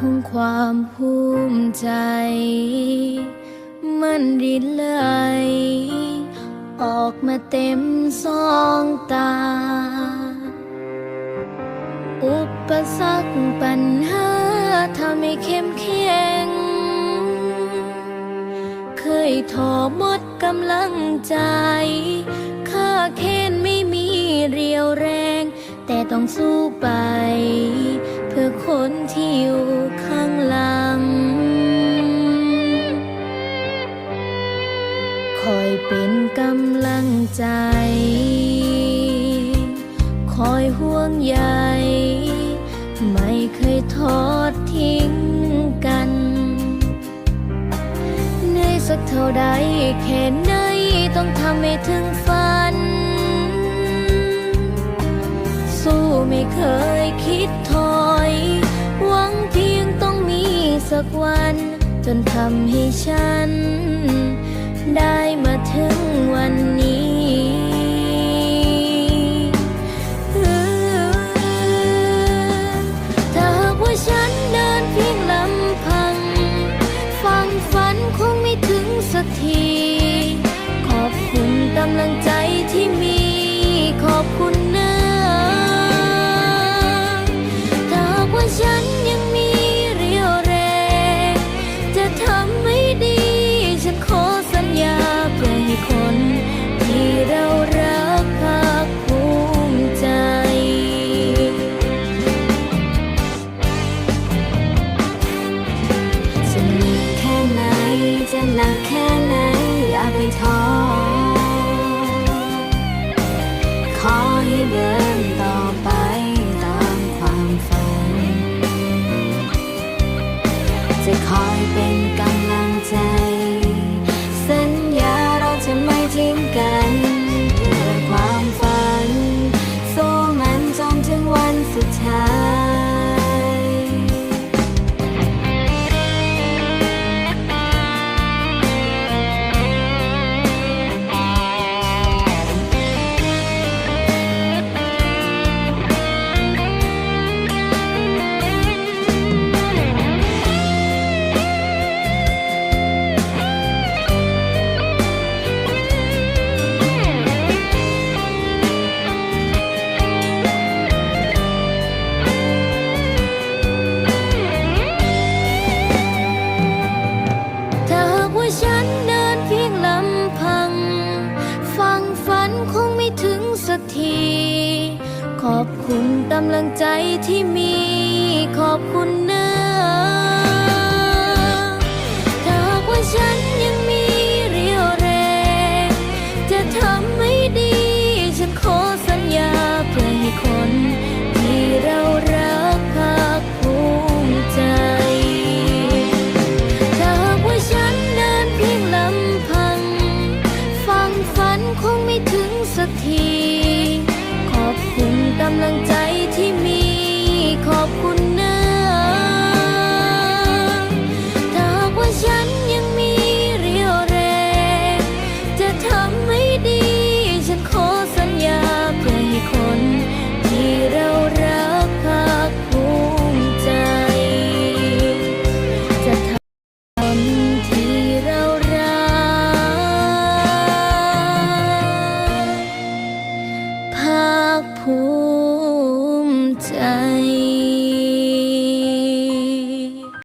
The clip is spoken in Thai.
ของความภูมิใจ มันรินไหลออกมาเต็มสองตา อุปสรรคปัญหาทำให้เข้มแข็ง เคยท้อหมดกำลังใจ ข้าเค้นไม่มีเรียวแรง แต่ต้องสู้ไป เพื่อ คนที่อยู่ข้างหลัง คอยเป็นกำลังใจ คอยห่วงใย ไม่เคยทอดทิ้งกันเหนื่อยสักเท่าใดแค่ไหนต้องทำให้ถึงฝัน สู้ไม่เคยคิดถอย หวังเพียงต้องมีสักวัน จนทำให้ฉัน คอยเป็นกำลังใจ สัญญาเราจะไม่ทิ้งกัน ขอบคุณกำลังใจที่มี ขอบคุณ 能